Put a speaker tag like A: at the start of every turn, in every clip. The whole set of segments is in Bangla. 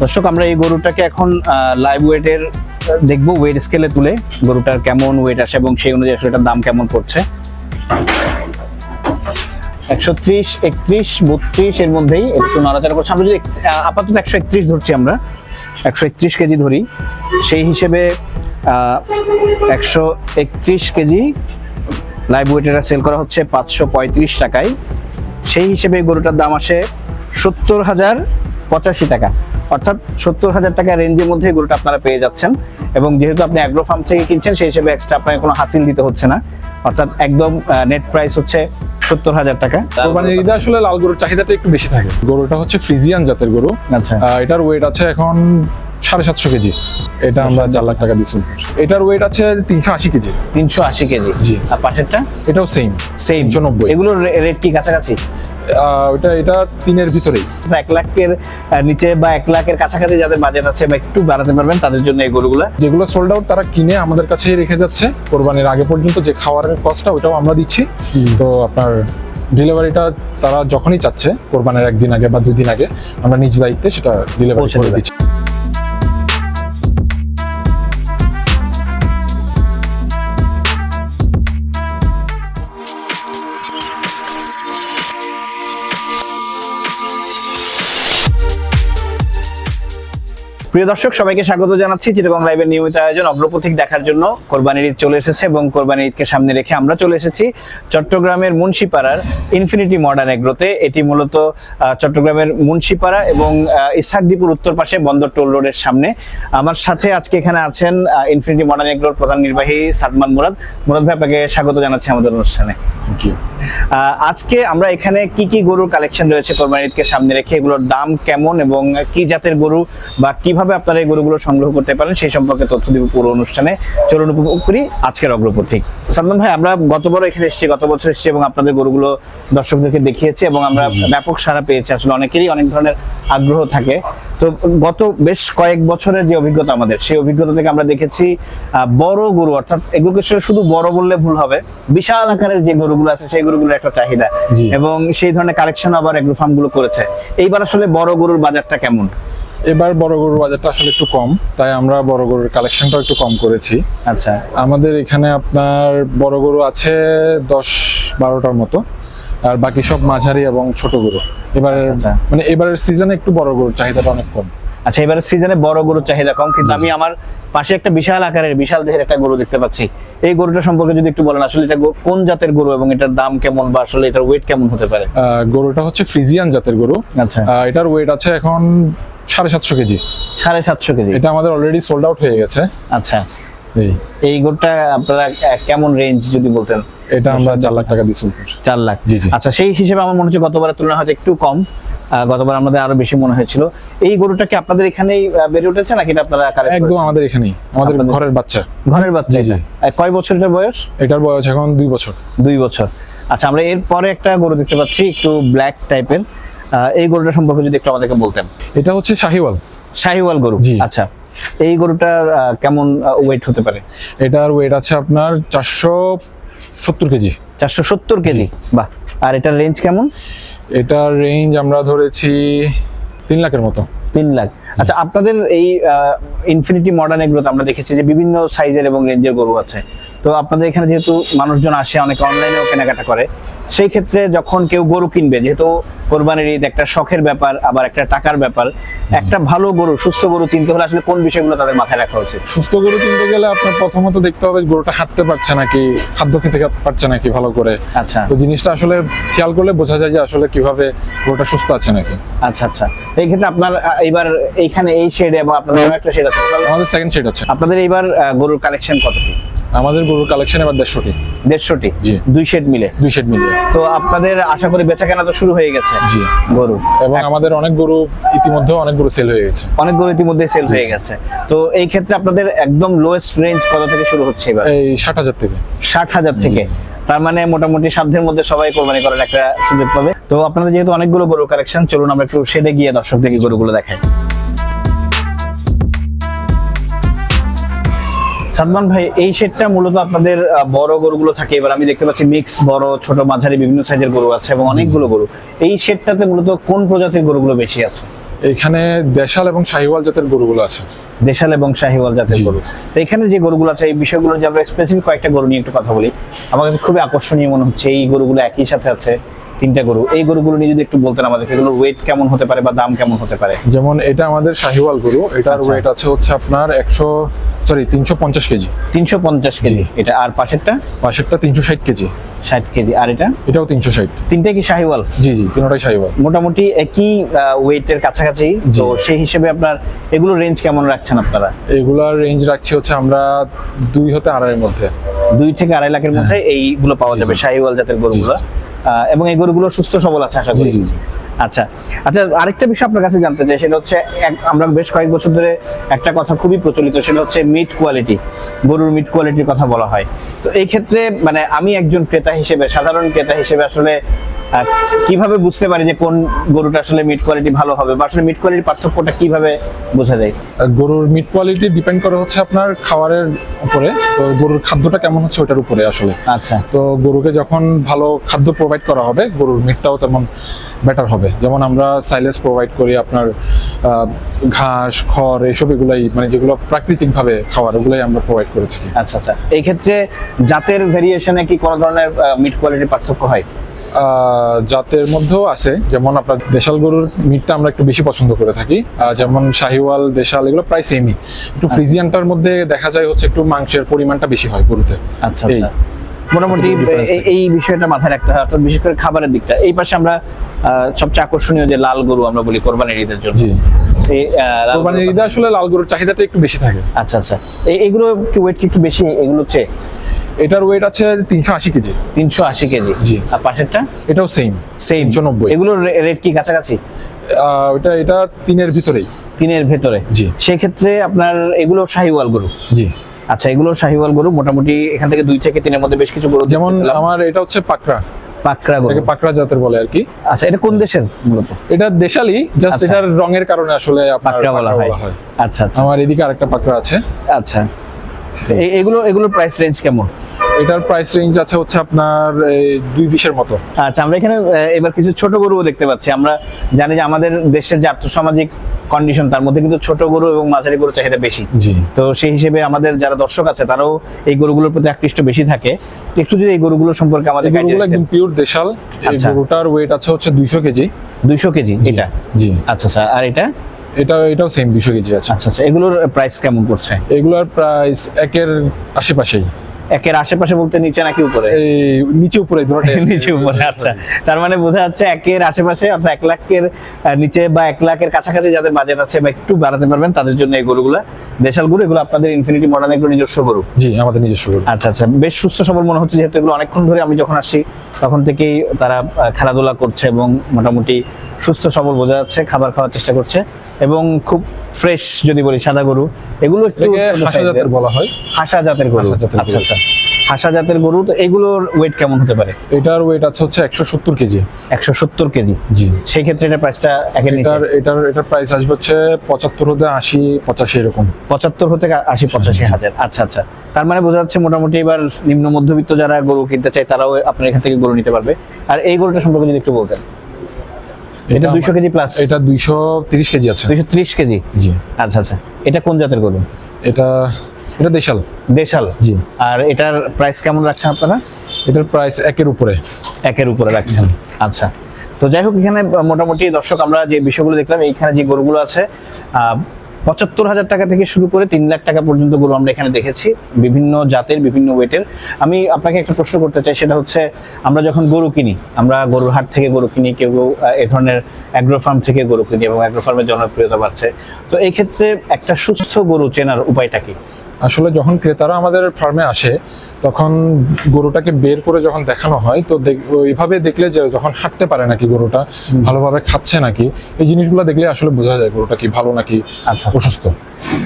A: দর্শক, আমরা এই গরুটাকে এখন লাইভ ওয়েটের দেখব ওয়েট স্কেলে তুলে গরুটার কেমন ওয়েট আসে এবং সেই অনুযায়ী আসলে দাম কেমন পড়ছে। একশো ত্রিশ, একত্রিশ, বত্রিশ এর মধ্যেই একটু নড়াচড়া করছে। আমরা যদি আপাতত একশো একত্রিশ ধরছি আমরা। একশো একত্রিশ কেজি ধরি। সেই হিসেবে একশো একত্রিশ কেজি লাইভ ওয়েটেরা সেল করা হচ্ছে পাঁচশো পঁয়ত্রিশ টাকায়। সেই হিসেবে গরুটার দাম আসে সত্তর হাজার পঁচাশি টাকা। অর্থাৎ সত্তর হাজার টাকা রেঞ্জের মধ্যে গরুটা আপনারা পেয়ে যাচ্ছেন। এবং যেহেতু আপনি অ্যাগ্রো ফার্ম থেকে কিনছেন সেই হিসেবে এক্সট্রা আপনাকে কোনো হাসিল দিতে হচ্ছে না। অর্থাৎ একদম নেট প্রাইস হচ্ছে সত্তর হাজার টাকা।
B: কোরবানির ঈদে আসলে লাল গরুর চাহিদাটা একটু বেশি থাকে। গরুটা হচ্ছে ফ্রিজিয়ান জাতের গরু।
A: আচ্ছা।
B: এটার ওয়েট আছে এখন সাড়ে সাতশো কেজি। এটা আমরা চার লাখ টাকা দিচ্ছি এটার ওয়েট আছে তিনশো আশি কেজি।
A: তিনশো আশি কেজি।
B: জি।
A: আর পাশেরটা?
B: এটাও সেম
A: সেম
B: তিনশো নব্বই।
A: এগুলোর রেট কি কাছাকাছি?
B: ওটা এটা তিনের ভিতরেই।
A: এক লাখের নিচে বা এক লাখের কাছাকাছি যাদের বাজেট আছে বা একটু বাড়াতে পারবেন তাদের জন্য এই গরুগুলা।
B: যেগুলো সোল্ড আউট তারা কিনে আমাদের কাছেই রেখে যাচ্ছে। কোরবানির আগে পর্যন্ত যে খাওয়ারের কস্টটা ওটাও আমরা দিচ্ছি। তো আপনার ডেলিভারিটা তারা যখনই চাচ্ছে কোরবানের একদিন আগে বা দুদিন আগে আমরা নিজ দায়িত্বে সেটা ডেলিভারি করে দিচ্ছি।
A: প্রিয় দর্শক সবাইকে স্বাগত জানাচ্ছি। চিটাগং লাইভের নিয়মিত আয়োজন অগ্রপথিক দেখার জন্য কোরবানির ঈদ চলে এসেছে এবং কোরবানির ঈদকে সামনে রেখে আমরা চলে এসেছি চট্টগ্রামের মুন্সিপাড়ার ইনফিনিটি মডার্ন এগ্রোতে। এটি মূলত চট্টগ্রামের মুন্সিপাড়া এবং আহ, ইসহাকদীপুর উত্তর পাশে বন্দর টোল রোডের সামনে। আমার সাথে আজকে এখানে আছেন ইনফিনিটি মডার্ন এগ্রোর প্রধান নির্বাহী সাদমান মুরাদ। মুরাদ ভাই আপনাকে স্বাগত জানাচ্ছি আমাদের অনুষ্ঠানে। আহ, আজকে আমরা এখানে কি কি গরুর কালেকশন রয়েছে কোরবানি ঈদকে সামনে রেখে এগুলোর দাম কেমন এবং কি জাতের গরু বা কীভাবে আপনারা এই গরুগুলো সংগ্রহ করতে পারেন সেই সম্পর্কে তথ্য দিব পুরো অনুষ্ঠানে। চলুন উপভোগ করি আজকের অগ্রপথিক সালমান ভাই আমরা গতবার এখানে এসেছি গত বছর এসেছি এবং আপনাদের গরুগুলো দর্শকদেরকে দেখিয়েছি এবং আমরা ব্যাপক সাড়া পেয়েছি। আসলে অনেকেরই অনেক ধরনের আগ্রহ থাকে। তো গত বেশ কয়েক বছরের যে অভিজ্ঞতা আমাদের সেই অভিজ্ঞতা থেকে আমরা দেখেছি বড় গরু অর্থাৎ এগুলোকে শুধু বড় বললে ভুল হবে বিশাল আকারের যে গরুগুলো আছে সেই গরুগুলোর একটা চাহিদা। এবং সেই ধরনের কালেকশন আবার এগ্রো ফার্মগুলো করেছে। এইবার আসলে বড় গরুর বাজারটা কেমন?
B: এবার বড় গরুর বাজারটা আসলে একটু কম তাই আমরা বড় গরুর কালেকশনটা একটু কম করেছি।
A: আচ্ছা।
B: আমাদের এখানে আপনার বড় গরু আছে দশ বারোটার মতো আর বাকি সব মাঝারি এবং ছোট গরু। এবার
A: আচ্ছা, আচ্ছা।
B: মানে এবারের সিজনে একটু বড় গরুর চাহিদাটা অনেক কম।
A: আচ্ছা এবারের সিজনে বড় গরুর চাহিদা কম কিন্তু আমি আমার পাশে একটা বিশাল আকারের বিশাল দেহের একটা গরু দেখতে পাচ্ছি। এই গরুটা সম্পর্কে যদি একটু বলেন আসলে এটা কোন জাতের গরু এবং এটার দাম কেমন বা আসলে এটার ওয়েট কেমন হতে পারে?
B: গরুটা হচ্ছে ফ্রিজিয়ান জাতের গরু।
A: আচ্ছা।
B: এটার ওয়েট আছে এখন সাড়ে সাতশো কেজি।
A: সাড়ে সাতশো কেজি।
B: এটা আমাদের অলরেডি সোল্ড আউট হয়ে গেছে।
A: আচ্ছা।
B: এই।
A: গরুটা আপনারা কেমন রেঞ্জ যদি বলতেন?
B: এটা আমরা চার লাখ টাকা দিচ্ছি
A: চার লাখ। আচ্ছা সেই হিসেবে আমার মনে হচ্ছে গতবারের তুলনায় হয়তো একটু কম। গতবার আমাদের আরও বেশি মনে হয়েছিল। এই গরুটা কি আপনাদের এখানেই বেড়ে উঠেছে নাকি আপনারা
B: একদম আমাদের এখানেই। আমাদের ঘরের বাচ্চা।
A: ঘরের বাচ্চা। কয় বছর এটা বয়স?
B: এটার বয়স এখন দুই বছর।
A: দুই বছর। আচ্ছা আমরা এরপরে একটা গরু দেখতে পাচ্ছি একটু ব্ল্যাক টাইপের এই গরুটা সম্পর্কে যদি একটু আমাদেরকে বলতেন।
B: এটা হচ্ছে শাহিওয়াল।
A: শাহিওয়াল গরু। আচ্ছা এই গরুটার কেমন ওয়েট হতে পারে?
B: এটার ওয়েট আছে আপনার চারশো সত্তর কেজি।
A: চারশো সত্তর কেজি? বাহ আর এটার রেঞ্জ কেমন?
B: এটার রেঞ্জ আমরা ধরেছি তিন লাখের মতো।
A: তিন লাখ। আচ্ছা আপনাদের এই ইনফিনিটি মডার্ন এগুলোতে আমরা দেখেছি যে বিভিন্ন সাইজের এবং রেঞ্জের গরু আছে। তো আপনাদের এখানে যেহেতু মানুষজন আসে অনেকে অনলাইনেও কেনাকাটা করে সেই ক্ষেত্রে যখন কেউ গরু কিনবে যেহেতু কোরবানির ঈদ একটা শখের ব্যাপার আবার একটা টাকার ব্যাপার একটা ভালো গরু সুস্থ গরু চিনতে হলে আসলে কোন বিষয়গুলো তাদের মাথায় রাখা উচিত?
B: সুস্থ গরু কিনতে গেলে আপনার প্রথমত দেখতে হবে গরুটা হাঁটতে পারছে নাকি খাদ্য খেতে পারছে নাকি ভালো করে।
A: আচ্ছা।
B: তো জিনিসটা আসলে খেয়াল করলে বোঝা যায় যে আসলে কীভাবে গরুটা সুস্থ আছে নাকি।
A: আচ্ছা আচ্ছা। এই ক্ষেত্রে আপনার এইবার এইখানে এই শেডে বা আপনাদের একটা শেড আছে
B: আমাদের সেকেন্ড শেড আছে।
A: আপনাদের এইবার গরুর কালেকশন কতটি?
B: আমাদের গরুর কালেকশন এবার দেড়শোটি।
A: দেড়শোটি?
B: জি।
A: দুই শেড মিলে?
B: দুই সেট মিলে।
A: তো আপনাদের আশা করি বেচা কেনা তো শুরু হয়ে গেছে
B: জি।
A: গরু।
B: এবং আমাদের অনেক গরু ইতিমধ্যে অনেক গরু সেল হয়ে গেছে।
A: অনেক গরু ইতিমধ্যে সেল হয়ে গেছে। তো এই ক্ষেত্রে আপনাদের একদম লোয়েস্ট রেঞ্জ কত থেকে শুরু হচ্ছে এবার?
B: এই ষাট হাজার থেকে।
A: ষাট হাজার থেকে। তার মানে মোটামুটি সাধ্যের মধ্যে সবাই কোরবানি করার একটা সুযোগ পাবে। তো আপনাদের যেহেতু অনেকগুলো গরু কালেকশন চলুন আমরা একটু শেডে গিয়ে দর্শকদেরকে গরুগুলো দেখাই। সাদমান ভাই এই শেডটা মূলত আপনাদের বড় গরুগুলো থাকে। এবার আমি দেখতে পাচ্ছি মিক্স বড় ছোট মাঝারি বিভিন্ন সাইজের গরু আছে এবং অনেকগুলো গরু। এই শেডটাতে মূলত কোন প্রজাতির গরুগুলো বেশি আছে?
B: এখানে দেশাল এবং শাহিওয়াল জাতের গরুগুলো আছে।
A: দেশাল এবং শাহিওয়াল জাতের গরু। তো এখানে যে গরুগুলো আছে এই বিষয়গুলো যে আমরা স্পেসিফিক কয়েকটা গরু নিয়ে একটু কথা বলি আমার কাছে খুবই আকর্ষণীয় মনে হচ্ছে এই গরুগুলো একই সাথে আছে। তিনটা গরু। এই গরুগুলো নিয়ে যদি একটু বলতেন আমাদের এগুলোর ওয়েট কেমন হতে পারে বা দাম কেমন হতে পারে?
B: যেমন এটা আমাদের শাহিওয়াল গরু এটার
A: আচ্ছা।
B: ওয়েট আছে হচ্ছে আপনার একশো সরি তিনশো পঞ্চাশ কেজি।
A: তিনশো পঞ্চাশ কেজি। এটা আর পাশেরটা?
B: পাশেরটা তিনশো ষাট কেজি।
A: ষাট কেজি। আর এটা?
B: এটাও তিনশো ষাট।
A: তিনটা কি শাহিওয়াল?
B: জি জি তিনটাই শাহিওয়াল।
A: মোটামুটি একই ওয়েটের কাছাকাছি? তো সেই হিসেবে আপনার এগুলো রেঞ্জ কেমন রাখছেন আপনারা?
B: এগুলার রেঞ্জ রাখছি হচ্ছে আমরা দুই হতে আড়াইয়ের মধ্যে।
A: দুই থেকে আড়াই লাখের মধ্যে এইগুলো পাওয়া যাবে শাহিওয়াল জাতের গরুগুলো। এবং এই গরুগুলো সুস্থ সবল আছে আশা করি। আচ্ছা আচ্ছা আরেকটা বিষয় আপনার কাছে জানতে চাই সেটা হচ্ছে আমরা বেশ কয়েক বছর ধরে একটা কথা খুবই প্রচলিত সেটা হচ্ছে মিট কোয়ালিটি গরুর মিট কোয়ালিটির কথা বলা হয় তো এই ক্ষেত্রে মানে আমি একজন ক্রেতা হিসেবে সাধারণ ক্রেতা হিসেবে আসলে কীভাবে বুঝতে পারি যে কোন গরুটা আসলে মিট কোয়ালিটি ভালো হবে বা আসলে মিট কোয়ালিটির পার্থক্যটা কীভাবে বোঝা যায়?
B: গরুর মিট কোয়ালিটি ডিপেন্ড করে হচ্ছে আপনার খাবারের উপরে। তো গরুর খাদ্যটা কেমন হচ্ছে ওটার উপরে আসলে।
A: আচ্ছা।
B: তো গরুকে যখন ভালো খাদ্য প্রোভাইড করা হবে গরুর মিটটাও তেমন বেটার হবে। যেমন আমরা সাইলেস প্রোভাইড করি আপনার ঘাস খড় এইসব এগুলাই মানে যেগুলো প্রাকৃতিকভাবে খাওয়ার ওগুলাই আমরা প্রোভাইড করে থাকি।
A: আচ্ছা আচ্ছা। এই ক্ষেত্রে জাতের ভেরিয়েশনে কি কোনো ধরনের মিট কোয়ালিটির পার্থক্য হয়?
B: জাতের মধ্যেও আছে। যেমন আপনার দেশাল গরুর মিটটা আমরা একটু বেশি পছন্দ করে থাকি। যেমন শাহিওয়াল দেশাল এগুলো প্রায় সেমই একটু ফ্রিজিয়ানটার মধ্যে দেখা যায় হচ্ছে একটু মাংসের পরিমাণটা বেশি হয় গরুতে।
A: আচ্ছা। আচ্ছা। মোটামুটি এই- বিষয়টা মাথায় রাখতে হয় অর্থাৎ বিশেষ করে খাবারের দিকটা। এই পাশে আমরা সবচেয়ে আকর্ষণীয় যে লাল গরু আমরা বলি কোরবানির ঈদের জন্য।
B: কোরবানির ঈদে আসলে লাল গরুর চাহিদাটা একটু বেশি থাকে।
A: আচ্ছা আচ্ছা। এই এগুলো কি ওয়েট কি একটু বেশি? এগুলো হচ্ছে
B: এটার ওয়েট আছে তিনশো আশি কেজি।
A: তিনশো আশি কেজি।
B: জি।
A: আর পাশেরটা?
B: এটাও সেম
A: সেম
B: 390
A: এগুলোর রেট কি কাছাকাছি?
B: ওটা এটা তিনের ভিতরেই।
A: তিনের ভেতরে।
B: জি।
A: সেক্ষেত্রে আপনার এগুলো শাহিওয়াল গরু?
B: জি।
A: আচ্ছা এগুলো শাহিওয়াল গরু মোটামুটি এখান থেকে দুই থেকে তিনের মধ্যে বেশ কিছু গরু
B: যেমন আমার এটা হচ্ছে পাকড়া।
A: পাকড়া গরু।
B: এটাকে পাকড়া জাতের বলে আর কি।
A: আচ্ছা এটা কোন দেশের মূলত?
B: এটা দেশালি জাস্ট
A: আচ্ছা।
B: এটার রঙের কারণে আসলে আপনার
A: পাকড়া বলা হয়। আচ্ছা আচ্ছা।
B: আমার এদিকে আরেকটা পাকড়া আছে।
A: আচ্ছা। এগুলো এগুলোর প্রাইস রেঞ্জ কেমন?
B: এটার প্রাইস রেঞ্জ আছে হচ্ছে আপনার দুই বিশের মতো।
A: আচ্ছা আমরা এখানে এবার কিছু ছোট গরুও দেখতে পাচ্ছি। আমরা জানি যে আমাদের দেশের যে আর্থসামাজিক কন্ডিশন তার মধ্যে কিন্তু ছোট গরু এবং মাঝারি গরু চাহিদা বেশি। তো সেই হিসেবে আমাদের যারা দর্শক আছে তারাও এই গরুগুলোর প্রতি আকৃষ্ট বেশি থাকে। একটু যদি এই গরুগুলো সম্পর্কে আমাদের
B: গরুগুলো একদম পিওর দেশাল। এই
A: আচ্ছা।
B: গরুটার ওয়েট আছে হচ্ছে দুইশো কেজি।
A: দুইশো কেজি এটা?
B: জি।
A: আচ্ছা আচ্ছা। আর এটা?
B: এটা এটাও সেম দুইশো কেজি আছে।
A: আচ্ছা আচ্ছা এগুলোর প্রাইস কেমন পড়ছে?
B: এগুলোর প্রাইস একের আশেপাশেই।
A: একের আশেপাশে বলতে নিচে নাকি উপরে?
B: নিচে উপরে
A: নিচে উপরে আচ্ছা। তার মানে বোঝা যাচ্ছে একের আশেপাশে অর্থাৎ এক লাখের নিচে বা এক লাখের কাছাকাছি যাদের বাজেট আছে বা একটু বাড়াতে পারবেন তাদের জন্য এই গরুগুলো দেশাল গরু এগুলো আপনাদের ইনফিনিটি মডার্ন এগুলো নিজস্ব গরু?
B: জি আমাদের নিজস্ব গরু।
A: আচ্ছা আচ্ছা বেশ সুস্থ সবল মনে হচ্ছে যেহেতু এগুলো অনেকক্ষণ ধরে আমি যখন আসি তখন থেকেই তারা খেলাধুলা করছে এবং মোটামুটি সুস্থ সবল বোঝা যাচ্ছে খাবার খাওয়ার চেষ্টা করছে। এবং খুব ফ্রেশ যদি বলি সাদা গরু এগুলো একটু।
B: বলা হয়।
A: হাসা জাতের গরু। আচ্ছা। আচ্ছা। হাসা জাতের গরু তো এগুলোর ওয়েট কেমন হতে পারে?
B: এটার ওয়েট আছে হচ্ছে একশো সত্তর কেজি।
A: একশো সত্তর কেজি।
B: জি।
A: সেই ক্ষেত্রে এটা প্রাইসটা একের
B: এটার এটার এটার প্রাইস আসবে হচ্ছে পঁচাত্তর হতে আশি পঁচাশি এরকম।
A: পঁচাত্তর হতে আশি পঁচাশি হাজার। আচ্ছা আচ্ছা। তার মানে বোঝা যাচ্ছে মোটামুটি এবার নিম্ন মধ্যবিত্ত যারা গরু কিনতে চায় তারাও আপনার এখান থেকে গরু নিতে পারবে। আর এই গরুটা সম্পর্কে যদি একটু বলতেন। এটা দুইশো কেজি প্লাস
B: এটা দুইশো তিরিশ কেজি আছে।
A: দুইশো ত্রিশ কেজি?
B: জি।
A: আচ্ছা আচ্ছা। এটা কোন জাতের গরু?
B: এটা এটা দেশাল।
A: দেশাল?
B: জি।
A: আর এটার প্রাইস কেমন রাখছেন আপনারা?
B: এটার প্রাইস একের উপরে।
A: একের উপরে রাখছেন। আচ্ছা। তো যাই হোক এখানে মোটামুটি দর্শক আমরা যে বিষয়গুলো দেখলাম এইখানে যে গরুগুলো আছে পঁচাত্তর হাজার টাকা থেকে শুরু করে তিন লাখ টাকা পর্যন্ত গরু আমরা এখানে দেখেছি। বিভিন্ন জাতের, বিভিন্ন ওয়েটের আমি আপনাকে একটা প্রশ্ন করতে চাই, সেটা হচ্ছে, আমরা যখন গরু কিনি, আমরা গরুর হাট থেকে গরু কিনি, কেউ কেউ এ ধরনের অ্যাগ্রো ফার্ম থেকে গরু কিনি এবং অ্যাগ্রো ফার্মের জনপ্রিয়তা বাড়ছে। তো এই ক্ষেত্রে একটা সুস্থ গরু চেনার উপায়টা কি?
B: আসলে যখন ক্রেতারা আমাদের ফার্মে আসে তখন গরুটাকে বের করে যখন দেখানো হয় তো এইভাবে দেখলে যে যখন হাঁটতে পারে নাকি গরুটা ভালোভাবে খাচ্ছে নাকি এই জিনিসগুলো দেখলে আসলে বোঝা যায় গরুটা কি ভালো নাকি
A: আচ্ছা।
B: অসুস্থ।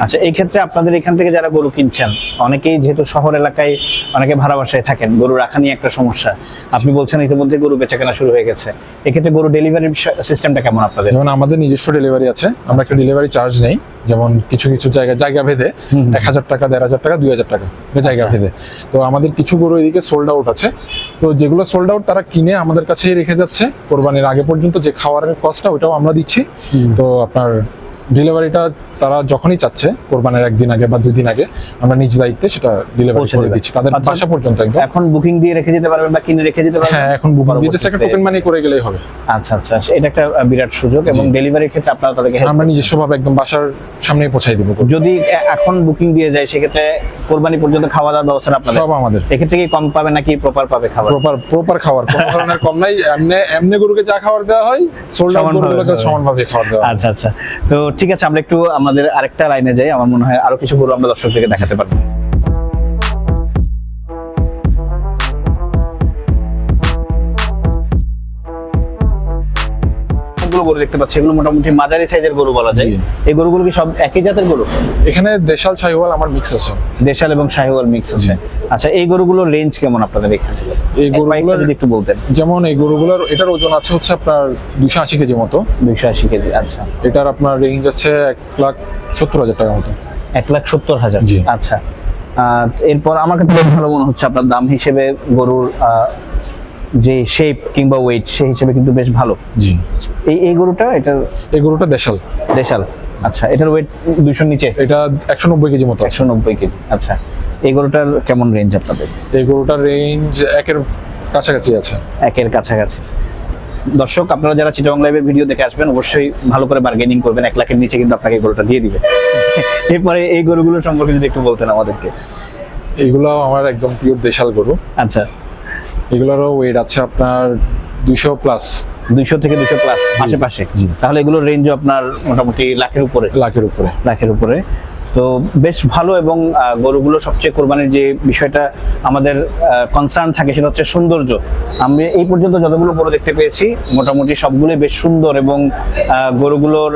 A: আচ্ছা এই ক্ষেত্রে আপনাদের এখান থেকে যারা গরু কিনছেন অনেকেই যেহেতু শহর এলাকায় অনেকে ভাড়া বাসায় থাকেন গরু রাখা নিয়ে একটা সমস্যা। আপনি বলছেন ইতিমধ্যে গরু বেচা কেনা শুরু হয়ে গেছে। এক্ষেত্রে গরু ডেলিভারি সিস্টেমটা কেমন আপনাদের?
B: যেমন আমাদের নিজস্ব ডেলিভারি আছে আমরা একটা ডেলিভারি চার্জ নেই যেমন কিছু কিছু জায়গায় জায়গা ভেদে এক হাজার টাকা দেড় হাজার টাকা দুই হাজার টাকা জায়গা
A: আচ্ছা।
B: ভেদে। তো আমাদের কিছু গরু এদিকে সোল্ড আউট আছে। তো যেগুলো সোল্ড আউট তারা কিনে আমাদের কাছেই রেখে যাচ্ছে। কোরবানির আগে পর্যন্ত যে খাওয়ারের কস্টটা ওটাও আমরা দিচ্ছি। তো আপনার ডেলিভারিটা তারা যখনই চাচ্ছে কোরবানির একদিন আগে বা দুই দিন আগে আমরা নিজ দায়িত্বে সেটা ডেলিভারি করে দিচ্ছি। তাদের
A: আচ্ছা।
B: বাসা পর্যন্ত একদম।
A: এখন বুকিং দিয়ে রেখে যেতে পারবেন বা কিনে রেখে যেতে পারবেন?
B: হ্যাঁ এখন বুকিং দিতে একটা টোকেন মানি করে গেলেই হবে।
A: আচ্ছা আচ্ছা এটা একটা বিরাট সুযোগ এবং ডেলিভারির ক্ষেত্রে আপনারা তাদেরকে
B: আমরা। নিজস্ব ভাবে একদম বাসার সামনেই পৌঁছাই দিব।
A: যদি এখন বুকিং দিয়ে যায় সেক্ষেত্রে কোরবানি পর্যন্ত খাওয়া দাওয়ার ব্যবস্থা আপনাদের?
B: সব আমাদের।
A: এক্ষেত্রে কি কম পাবে নাকি প্রপার পাবে খাবার?
B: প্রপার প্রপার খাবার কোনো ধরনের কম নাই। এমনি এমনি গরুকে যা খাবার দেওয়া হয় সোল্ড আউট
A: সমানভাবে
B: গরুগুলোকে সমানভাবে খাবার দেওয়া
A: আচ্ছা আচ্ছা তো ঠিক আছে আমরা একটু আমাদের আরেকটা লাইনে যাই আমার মনে হয় আরও কিছু গরু আমরা দর্শকদেরকে দেখাতে পারব। অনেকগুলো গরু দেখতে পাচ্ছি। এগুলো মোটামুটি মাঝারি সাইজের গরু বলা যায়। এই গরুগুলো কি সব একই জাতের গরু?
B: এখানে দেশাল ছাইওয়াল আমার মিক্স আছে।
A: দেশাল এবং শাহিওয়াল মিক্স আছে। আচ্ছা এই গরুগুলোর রেঞ্জ কেমন আপনাদের এখানে?
B: এই গরুগুলোর
A: যদি একটু বলতেন।
B: যেমন এই গরুগুলোর এটার ওজন আছে হচ্ছে আপনার দুশো আশি কেজি মতো।
A: দুইশো আশি কেজি আচ্ছা।
B: এটার আপনার রেঞ্জ আছে এক লাখ সত্তর হাজার টাকার মতো।
A: এক লাখ সত্তর হাজার। আচ্ছা। আহ, এরপর আমার কাছে ভালো মনে হচ্ছে আপনার দাম হিসেবে গরুর যে শেপ কিংবা ওয়েট সেই হিসেবে কিন্তু বেশ ভালো।
B: জি।
A: এই এই গরুটা এটার
B: এই গরুটা দেশাল।
A: দেশাল। আচ্ছা এটার ওয়েট দুশোর নিচে?
B: এটা একশো নব্বই কেজি মতো
A: একশো নব্বই কেজি আচ্ছা। এই গরুটার কেমন রেঞ্জ আপনাদের?
B: এই গরুটার রেঞ্জ একের কাছাকাছি আছে।
A: একের কাছাকাছি। দর্শক আপনারা যারা চিটাং লাইভের ভিডিও দেখে আসবেন অবশ্যই ভালো করে বার্গেনিং করবেন। এক লাখের নিচে কিন্তু আপনাকে গরুটা দিয়ে দিবে। এরপরে এই গরুগুলো সম্পর্কে যদি একটু বলতেন আমাদেরকে।
B: এগুলো আমার একদম পিওর দেশাল গরু।
A: আচ্ছা।
B: এগুলোরও ওয়েট আছে আপনার দুইশো প্লাস
A: দুইশো থেকে দুইশো প্লাস আশেপাশে তাহলে এগুলোর রেঞ্জও আপনার মোটামুটি লাখের উপরে।
B: লাখের উপরে।
A: লাখের উপরে। তো বেশ ভালো এবং গরুগুলো সবচেয়ে কোরবানির যে বিষয়টা আমাদের কনসার্ন থাকে সেটা হচ্ছে সৌন্দর্য। আমি এই পর্যন্ত যতগুলো গরু দেখতে পেয়েছি, মোটামুটি সবগুলোই বেশ সুন্দর এবং গরুগুলোর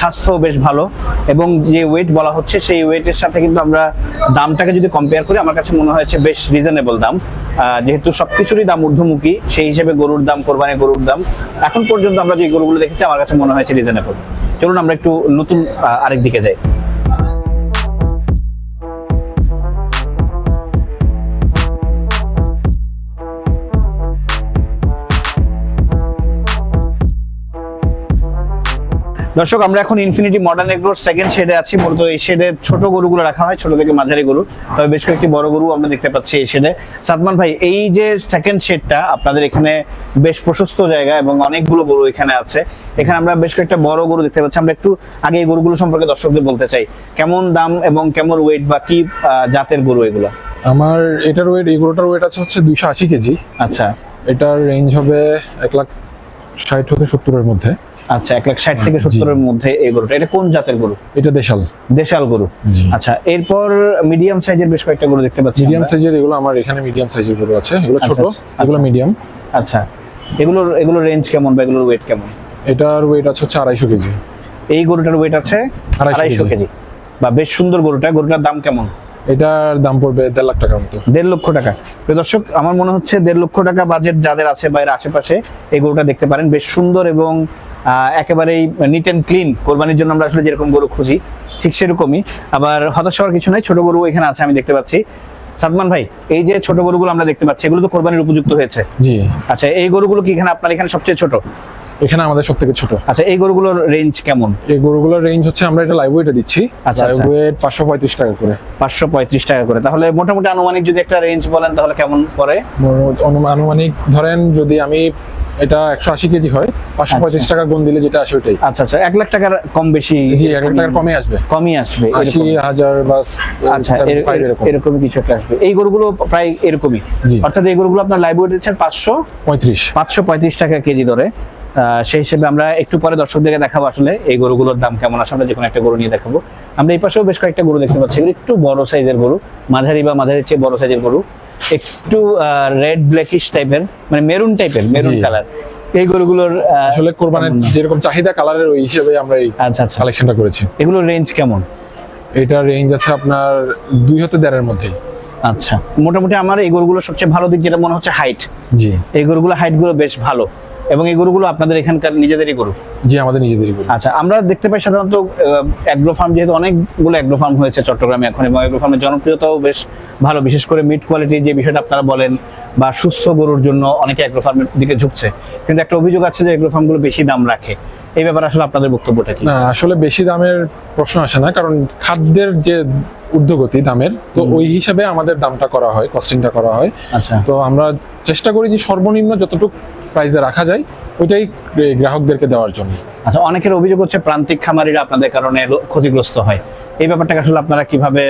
A: স্বাস্থ্য বেশ ভালো এবং যে ওয়েট বলা হচ্ছে সেই ওয়েটের সাথে কিন্তু আমরা দামটাকে যদি কম্পেয়ার করি, আমার কাছে মনে হয়েছে বেশ রিজনেবল দাম। যেহেতু সবকিছুরই দাম ঊর্ধ্বমুখী, সেই হিসেবে গরুর দাম কোরবানির গরুর দাম, এখন পর্যন্ত আমরা যে গরুগুলো দেখেছি, আমার কাছে মনে হয়েছে রিজনেবল চলুন আমরা একটু নতুন আরেক দিকে যাই। দর্শক আমরা এখন ইনফিনিটি মডার্ন এগ্রোর সেকেন্ড শেডে আছি। মূলত এই শেডে ছোট গরুগুলো রাখা হয় ছোট থেকে মাঝারি গরু। তবে বেশ কয়েকটি বড় গরু আমরা দেখতে পাচ্ছি এই শেডে সাদমান ভাই এই যে সেকেন্ড শেডটা আপনাদের এখানে বেশ প্রশস্ত জায়গা এবং অনেকগুলো গরু এখানে আছে। এখানে আমরা বেশ কয়েকটা বড় গরু দেখতে পাচ্ছি। আমরা একটু আগে এই গরুগুলো সম্পর্কে দর্শকদের বলতে চাই। কেমন দাম এবং কেমন ওয়েট বা কি জাতের গরু এগুলো?
B: আমার এটার ওয়েট এই গরুটার ওয়েট আছে হচ্ছে দুইশো আশি কেজি।
A: আচ্ছা।
B: এটার রেঞ্জ হবে এক লাখ ষাট থেকে সত্তরের মধ্যে।
A: আচ্ছা এক লাখ ষাট থেকে সত্তরের মধ্যে এই গরুটা। এটা কোন জাতের গরু?
B: এটা দেশাল।
A: দেশাল গরু। আচ্ছা এরপর মিডিয়াম সাইজের বেশ কয়েকটা গরু দেখতে পাচ্ছি
B: মিডিয়াম সাইজের এগুলো আমার এখানে মিডিয়াম সাইজের গরু আছে। এগুলো
A: আচ্ছা,
B: ছোট
A: আচ্ছা,
B: এগুলো
A: আচ্ছা।
B: মিডিয়াম
A: আচ্ছা এগুলোর এগুলোর রেঞ্জ কেমন বা এগুলোর ওয়েট কেমন?
B: এটার ওয়েট আছে হচ্ছে আড়াইশো কেজি।
A: এই গরুটার ওয়েট আছে
B: আড়াইশো। কেজি।
A: বা বেশ সুন্দর গরুটা। গরুটার দাম কেমন?
B: এটার দাম পড়বে দেড় লাখ টাকার মতো।
A: দেড় লক্ষ টাকা। দর্শক আমার মনে হচ্ছে দেড় লক্ষ টাকা বাজেট যাদের আছে বা এর আশেপাশে এই গরুটা দেখতে পারেন। বেশ সুন্দর এবং একেবারেই নিট অ্যান্ড ক্লিন কোরবানির জন্য আমরা আসলে যেরকম গরু খুঁজি ঠিক সেরকমই। আবার হতাশ হওয়ার কিছু নাই ছোট গরু এখানে আছে আমি দেখতে পাচ্ছি। সাদমান ভাই এই যে ছোট গরুগুলো আমরা দেখতে পাচ্ছি এগুলো তো কোরবানির উপযুক্ত হয়েছে?
B: জি।
A: আচ্ছা এই গরুগুলো কি এখানে আপনার এখানে সবচেয়ে ছোট?
B: এখানে আমাদের সব থেকে ছোট।
A: আচ্ছা এই গরুগুলোর রেঞ্জ কেমন?
B: এই গরুগুলোর রেঞ্জ হচ্ছে আমরা এটা লাইভ ওয়েটে দিচ্ছি।
A: আচ্ছা,
B: লাইভ
A: আচ্ছা।
B: ওয়েট পাঁচশো পঁয়ত্রিশ টাকা করে।
A: পাঁচশো পঁয়ত্রিশ টাকা করে। তাহলে মোটামুটি আনুমানিক যদি একটা রেঞ্জ বলেন তাহলে কেমন পড়ে?
B: আনুমানিক ধরেন যদি আমি এটা একশো আশি কেজি হয় পাঁচশো
A: আচ্ছা।
B: পঁয়ত্রিশ টাকা গুণ দিলে যেটা আসে ওইটাই।
A: আচ্ছা আচ্ছা। এক লাখ টাকার কম বেশি
B: জি এক লাখ টাকার কমে আসবে।
A: কমই আসবে
B: আশি। হাজার বা
A: আচ্ছা এর-
B: 75
A: এর-
B: এরকম।
A: এরকমই কিছু একটা আসবে। এই গরুগুলো প্রায় এরকমই? অর্থাৎ এই গরুগুলো আপনার লাইভ ওয়েট দিচ্ছেন পাঁচশো
B: পঁয়ত্রিশ।
A: পাঁচশো পঁয়ত্রিশ টাকা কেজি ধরে। সেই হিসেবে আমরা একটু পরে দর্শকদেরকে দেখাবো আসলে এই গরুগুলোর দাম কেমন। আসে আমরা যে কোনো একটা গরু নিয়ে দেখাবো। আমরা এই পাশেও বেশ কয়েকটা গরু দেখতে পাচ্ছি। একটু বড় সাইজের গরু মাঝারি বা মাঝারি চেয়ে বড় সাইজের গরু। একটু রেড ব্ল্যাকিশ টাইপের মানে মেরুন টাইপের মেরুন কালার এই গরুগুলোর
B: আসলে কোরবানের যেরকম চাহিদা কালারের ওই হিসেবে আমরা এই
A: আচ্ছা আচ্ছা।
B: কালেকশনটা করেছি।
A: এগুলোর রেঞ্জ কেমন?
B: এটা রেঞ্জ আছে আপনার দুই হতে দেড়ের মধ্যেই।
A: আচ্ছা। মোটামুটি আমার এই গরুগুলো সবচেয়ে ভালো দিক যেটা মনে হচ্ছে হাইট
B: জি।
A: এই গরুগুলো হাইটগুলো বেশ ভালো। এবং এই গরুগুলো আপনাদের এখানকার নিজেদেরই গরু?
B: জি আমাদের নিজেদেরই গরু।
A: আচ্ছা আমরা দেখতে পাই সাধারণত অ্যাগ্রো ফার্ম যেহেতু অনেকগুলো অ্যাগ্রো ফার্ম হয়েছে চট্টগ্রামে এখন এবং অ্যাগ্রো ফার্মের জনপ্রিয়তাও বেশ ভালো। বিশেষ করে মিট কোয়ালিটি যে বিষয়টা আপনারা বলেন বা সুস্থ গরুর জন্য অনেকে অ্যাগ্রো ফার্মের দিকে ঝুঁকছে। কিন্তু একটা অভিযোগ আছে যে অ্যাগ্রো ফার্মগুলো বেশি দাম রাখে। এই ব্যাপারে আসলে আপনাদের বক্তব্যটা কি?
B: না আসলে বেশি দামের প্রশ্ন আসে না কারণ খাদ্যের যে ঊর্ধ্বগতি দামের তো ওই হিসাবে আমাদের দামটা করা হয় কস্টিংটা করা হয়।
A: আচ্ছা।
B: তো আমরা চেষ্টা করি যে সর্বনিম্ন যতটুকু প্রাইসে রাখা যায় ওইটাই গ্রাহকদেরকে দেওয়ার জন্য।
A: আচ্ছা অনেকের অভিযোগ হচ্ছে প্রান্তিক খামারিরা আপনাদের কারণে ক্ষতিগ্রস্ত হয়। এই ব্যাপারটাকে আসলে আপনারা কীভাবে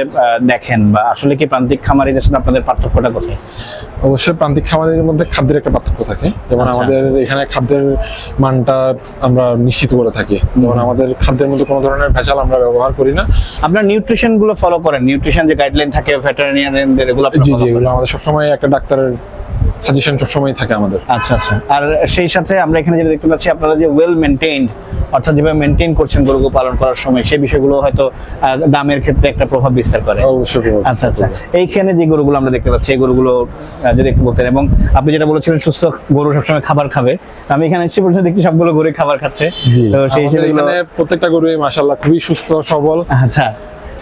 A: দেখেন বা আসলে কি প্রান্তিক খামারিদের সাথে আপনাদের পার্থক্যটা কোথায়?
B: অবশ্যই প্রান্তিক খামারের মধ্যে খাদ্যের একটা পার্থক্য থাকে। যেমন
A: আচ্ছা।
B: আমাদের এখানে খাদ্যের মানটা আমরা নিশ্চিত করে থাকি। যেমন আমাদের খাদ্যের মধ্যে কোনো ধরনের ভেজাল আমরা ব্যবহার করি না।
A: আপনার নিউট্রিশনগুলো ফলো করেন। নিউট্রিশন যে গাইডলাইন থাকে ভেটারিনিয়ানদের এগুলো
B: জি জি এগুলো আমাদের সবসময় একটা ডাক্তারের সাজেশন সবসময় থাকে আমাদের।
A: আচ্ছা আচ্ছা। আর সেই সাথে আমরা এখানে যেটা দেখতে পাচ্ছি আপনারা যে ওয়েল মেনটেইনড অর্থাৎ যেভাবে মেনটেন করছেন গরুকে পালন করার সময় সেই বিষয়গুলো হয়তো দামের ক্ষেত্রে একটা প্রভাব বিস্তার করে।
B: অবশ্যই।
A: আচ্ছা আচ্ছা। এইখানে যে গরুগুলো আমরা দেখতে পাচ্ছি এই গরুগুলো যদি একটু বলতেন এবং আপনি যেটা বলেছিলেন সুস্থ গরু সবসময় খাবার খাবে। আমি এখানে এসে পর্যন্ত দেখছি সবগুলো গরু খাবার খাচ্ছে। তো সেই হিসেবে
B: প্রত্যেকটা গরুই মাশাআল্লাহ খুবই সুস্থ সবল।
A: আচ্ছা।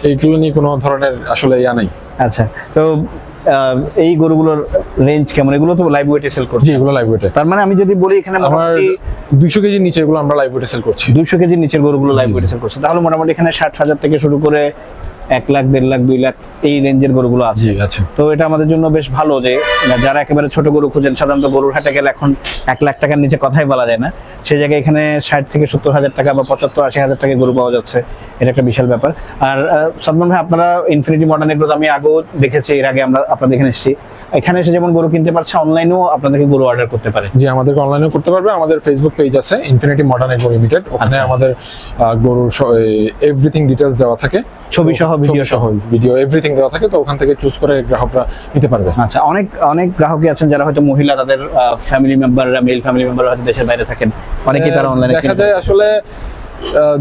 B: এইগুলো নিয়ে কোনো ধরনের আসলে ইয়া নাই।
A: আচ্ছা। তো এই গরুগুলোর রেঞ্জ কেমন? এগুলো তো লাইভ ওয়েটে সেল করছি।
B: এগুলো লাইভ ওয়েটে
A: তার মানে আমি যদি বলি এখানে মোটামুটি
B: দুইশো কেজির নিচে এগুলো আমরা লাইভ ওয়েটে সেল করছি।
A: দুইশো কেজির নিচের গরুগুলো লাইভ ওয়েটে সেল করছি। তাহলে মোটামুটি এখানে ষাট হাজার থেকে শুরু করে এক লাখ দেড় লাখ দুই লাখ এই রেঞ্জের গরুগুলো আছে। তো এটা আমাদের জন্য বেশ ভালো যে যারা একেবারে ছোট গরু খুঁজেন সাধারণত গরুর হাটে গেলে এখন এক লাখ টাকার নিচে কথাই বলা যায় না। সেই জায়গায় এখানে ষাট থেকে সত্তর হাজার টাকা বা পঁচাত্তর আশি হাজার টাকা গরু পাওয়া যাচ্ছে। এটা একটা বিশাল ব্যাপার। আর আহ, ভাই আপনারা ইনফিনিটি মডার্ন এগুলো আমি আগেও দেখেছি এর আগে আমরা আপনাদের এখানে এসেছি। এখানে এসে যেমন গরু কিনতে পারছে অনলাইনেও আপনাদেরকে গরু অর্ডার করতে পারে।
B: জি আমাদেরকে অনলাইনেও করতে পারবে। আমাদের ফেসবুক পেজ আছে ইনফিনিটি মডার্ন এগ্রো লিমিটেড ওখানে
A: আচ্ছা।
B: আমাদের গরুর এভরিথিং ডিটেলস দেওয়া থাকে।
A: ছবি সহ ভিডিও সহ
B: ভিডিও এভরিথিং দেওয়া থাকে তো ওখান থেকে চুজ করে গ্রাহকরা নিতে পারবে।
A: আচ্ছা অনেক অনেক গ্রাহকই আছেন যারা হয়তো মহিলা তাদের ফ্যামিলি মেম্বাররা মেল ফ্যামিলি হয়তো দেশের বাইরে থাকেন। অনেকেই তারা অনলাইনে
B: দেখা যায় আসলে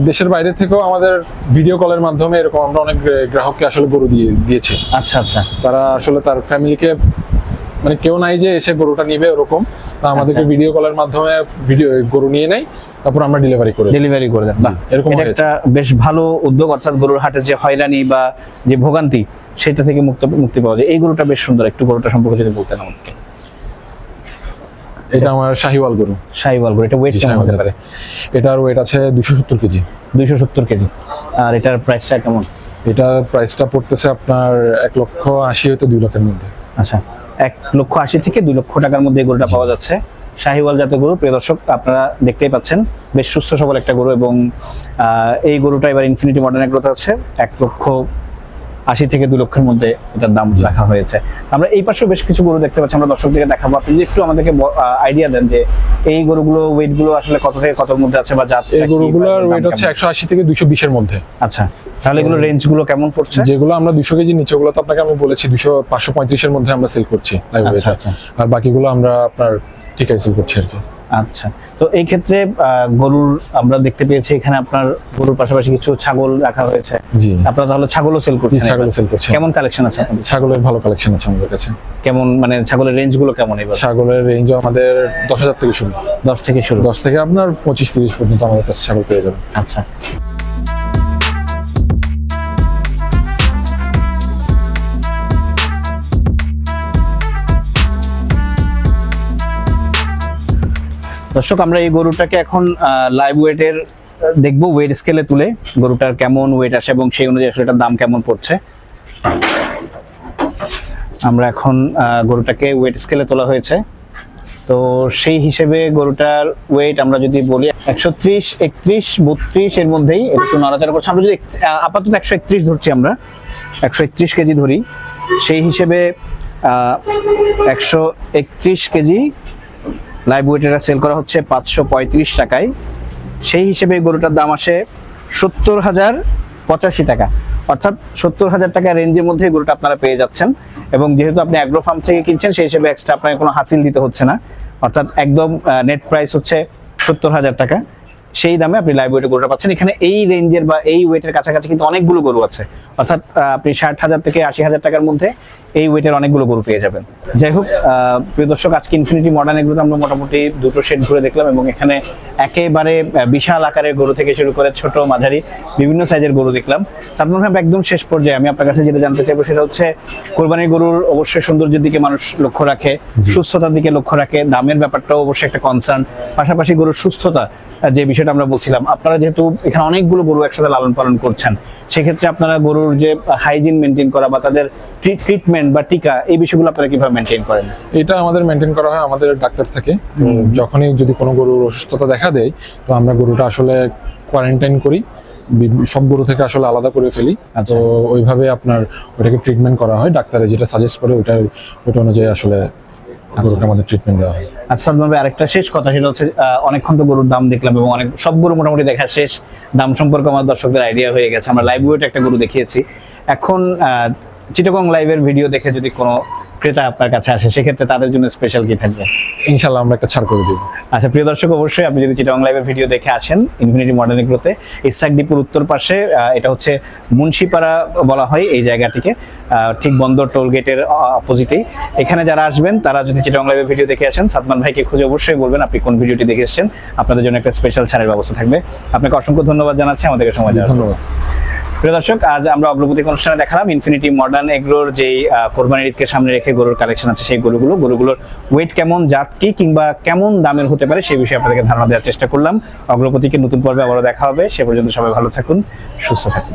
B: দেশের বাইরে থেকেও আমাদের ভিডিও কলের মাধ্যমে এরকম আমরা অনেক গ্রাহককে আসলে গরু দিয়ে দিয়েছি।
A: আচ্ছা আচ্ছা।
B: তারা আসলে তার ফ্যামিলিকে মানে কেউ নাই যে এসে গরুটা নিবে ওরকম। তা আমাদেরকে
A: আচ্ছা।
B: ভিডিও কলের মাধ্যমে ভিডিও গরু নিয়ে নেয় তারপর আমরা ডেলিভারি করে
A: ডেলিভারি করে দেন
B: এরকম
A: একটা বেশ ভালো উদ্যোগ অর্থাৎ গরুর হাটে যে হয়রানি বা যে ভোগান্তি সেটা থেকে মুক্ত মুক্তি পাওয়া যায়। এই গরুটা বেশ সুন্দর একটু গরুটা সম্পর্কে যদি বলতেন আমাকে।
B: এটা আমার শাহিওয়াল গরু।
A: শাহিওয়াল গরু এটা ওয়েট কেমন হতে পারে?
B: এটার ওয়েট আছে দুশো সত্তর কেজি।
A: দুইশো সত্তর কেজি। আর এটার প্রাইসটা কেমন?
B: এটার প্রাইসটা পড়তেছে আপনার এক লক্ষ আশি হয়তো দুই লক্ষের মধ্যে।
A: আচ্ছা। এক লক্ষ আশি থেকে দুই লক্ষ টাকার মধ্যে এই গরুটা পাওয়া যাচ্ছে। শাহিওয়াল জাতের গরু, প্রিয় দর্শক, আপনারা দেখতেই পাচ্ছেন, বেশ সুস্থ সবল একটা গরু এবং এই গরুটা এবার ইনফিনিটি মডার্ন এক আছে। এক লক্ষ আশি থেকে দু লক্ষের মধ্যে এটার দাম রাখা হয়েছে। আমরা এই পাশেও বেশ কিছু গরু দেখতে পাচ্ছি আমরা দর্শকদেরকে দেখাবো। আপনি একটু আমাদেরকে আইডিয়া দেন যে এই গরুগুলো ওয়েটগুলো আসলে কত থেকে কতর মধ্যে আছে বা জাত
B: এই গরুগুলোর ওয়েট হচ্ছে একশো আশি থেকে দুশো বিশের মধ্যে।
A: আচ্ছা তাহলে এগুলো রেঞ্জগুলো কেমন পড়ছে?
B: যেগুলো আমরা দুশো কেজি নিচে ওগুলো তো আপনাকে আমি বলেছি দুশো পাঁচশো পঁয়ত্রিশের মধ্যে আমরা সেল করছি
A: আচ্ছা, আচ্ছা।
B: আর বাকিগুলো আমরা আপনার ঠিকায় সেল করছি আর কি।
A: আচ্ছা। তো এই ক্ষেত্রে গরুর আমরা দেখতে পেয়েছি এখানে আপনার গরুর পাশাপাশি কিছু ছাগল রাখা হয়েছে।
B: জি।
A: আপনারা তাহলে ছাগলও সেল করছেন
B: ছাগল সেল করছেন
A: কেমন কালেকশন আছে
B: ছাগলের ভালো কালেকশন আছে আমাদের কাছে।
A: কেমন মানে ছাগলের রেঞ্জগুলো কেমন এবার?
B: ছাগলের রেঞ্জ আমাদের দশ হাজার থেকে শুরু।
A: দশ থেকে শুরু।
B: দশ থেকে আপনার পঁচিশ তিরিশ পর্যন্ত আমাদের কাছে ছাগল পেয়ে যাবেন।
A: আচ্ছা। দর্শক, আমরা এই গরুটাকে এখন লাইভ ওয়েটের দেখব ওয়েট স্কেলে তুলে গরুটার কেমন ওয়েট আসে এবং সেই অনুযায়ী আসলে দাম কেমন পড়ছে। আমরা এখন গরুটাকে ওয়েট স্কেলে তোলা হয়েছে। তো সেই হিসেবে গরুটার ওয়েট আমরা যদি বলি, একশো ত্রিশ, একত্রিশ, বত্রিশ এর মধ্যেই একটু নড়াচড়া করছে। আমরা যদি আপাতত একশো একত্রিশ ধরছি আমরা। একশো একত্রিশ কেজি ধরি। সেই হিসেবে একশো একত্রিশ কেজি লাইভ ওয়েটেটা সেল করা হচ্ছে পাঁচশো পঁয়ত্রিশ টাকায়। সেই হিসেবে গরুটার দাম আসে সত্তর হাজার পঁচাশি টাকা। অর্থাৎ সত্তর হাজার টাকা রেঞ্জের মধ্যে গরুটা আপনারা পেয়ে যাচ্ছেন। এবং যেহেতু আপনি অ্যাগ্রো ফার্ম থেকে কিনছেন, সেই হিসেবে এক্সট্রা আপনাকে কোনো হাসিল দিতে হচ্ছে না। অর্থাৎ একদম নেট প্রাইস হচ্ছে সত্তর হাজার টাকা। সেই দামে আপনি লাইভ ওয়েটের গরুটা পাচ্ছেন। এখানে এই রেঞ্জের বা এই ওয়েটের কাছাকাছি কিন্তু অনেকগুলো গরু আছে। অর্থাৎ আপনি ষাট হাজার থেকে আশি হাজার টাকার মধ্যে এই ওয়েটের অনেকগুলো গরু পেয়ে যাবেন। যাই হোক প্রিয় দর্শক আজকে ইনফিনিটি মডার্ন এগুলোতে আমরা মোটামুটি দুটো শেড ঘুরে দেখলাম এবং এখানে একেবারে বিশাল আকারের গরু থেকে শুরু করে ছোট মাঝারি বিভিন্ন সাইজের গরু দেখলাম। সালমান ভাই একদম শেষ পর্যায়ে আমি আপনার কাছে যেটা জানতে চাইব সেটা হচ্ছে কোরবানির গরুর অবশ্যই সৌন্দর্যের দিকে মানুষ লক্ষ্য রাখে সুস্থতার দিকে লক্ষ্য রাখে দামের ব্যাপারটাও অবশ্যই একটা কনসার্ন পাশাপাশি গরুর সুস্থতা যে বিষয়টা আমরা বলছিলাম। আপনারা যেহেতু এখানে অনেকগুলো গরু একসাথে লালন পালন করছেন সেক্ষেত্রে আপনারা গরুর যে হাইজিন মেনটেন করা বা তাদের ট্রিটমেন্ট বা টিকা এই বিষয়গুলো আপনারা কীভাবে মেনটেন করেন?
B: এটা আমাদের মেনটেন করা হয় আমাদের ডাক্তার থাকে। যখনই যদি কোনো গরুর অসুস্থতা দেখা দেয় তো আমরা গরুটা আসলে কোয়ারেন্টাইন করি সব গরু থেকে আসলে আলাদা করে ফেলি।
A: আচ্ছা।
B: তো ওইভাবে আপনার ওটাকে ট্রিটমেন্ট করা হয়। ডাক্তারে যেটা সাজেস্ট করে ওটা ওটা অনুযায়ী আসলে গরুকে আমাদের ট্রিটমেন্ট দেওয়া হয়।
A: আচ্ছা সালমান ভাই আরেকটা শেষ কথা, সেটা হচ্ছে অনেকক্ষণ তো গরুর দাম দেখলাম এবং অনেক, সব গরু মোটামুটি দেখা শেষ। দাম সম্পর্কে আমার দর্শকদের আইডিয়া হয়ে গেছে। আমরা লাইভ ওয়েট একটা গরু দেখিয়েছি। এখন চিটাগং লাইভের ভিডিও দেখে যদি কোনো ক্রেতা আপনার কাছে আসে সেক্ষেত্রে তাদের জন্য স্পেশাল কি থাকবে?
B: ইনশাল্লাহ আমরা একটা ছাড় করে দিব।
A: আচ্ছা প্রিয় দর্শক অবশ্যই আপনি যদি চিটাগং লাইভের ভিডিও দেখে আসেন ইনফিনিটি মডার্ন এগুলোতে ইসাক দ্বীপের উত্তর পাশে এটা হচ্ছে মুন্সিপাড়া বলা হয় এই জায়গাটিকে ঠিক বন্দর টোল গেটের অপোজিটেই এখানে যারা আসবেন তারা যদি চিটাগং লাইভের ভিডিও দেখে আসেন সাদমান ভাইকে খুঁজে অবশ্যই বলবেন আপনি কোন ভিডিওটি দেখে এসেছেন। আপনাদের জন্য একটা স্পেশাল ছাড়ের ব্যবস্থা থাকবে। আপনাকে অসংখ্য ধন্যবাদ জানাচ্ছি আমাদেরকে সময় দেওয়ার
B: ধন্যবাদ।
A: প্রিয় দর্শক, আজ আমরা অগ্রগতি অনুষ্ঠানে দেখালাম ইনফিনিটি মডার্ন এগ্রোর যে কোরবানির ঈদকে সামনে রেখে গরুর কালেকশন আছে সেই গরুগুলো, গরুগুলোর ওয়েট কেমন, জাত কি কিংবা কেমন দামের হতে পারে সেই বিষয়ে আপনাদেরকে ধারণা দেওয়ার চেষ্টা করলাম। অগ্রগতিকে নতুন পর্বে আবারও দেখা হবে। সে পর্যন্ত সবাই ভালো থাকুন, সুস্থ থাকুন।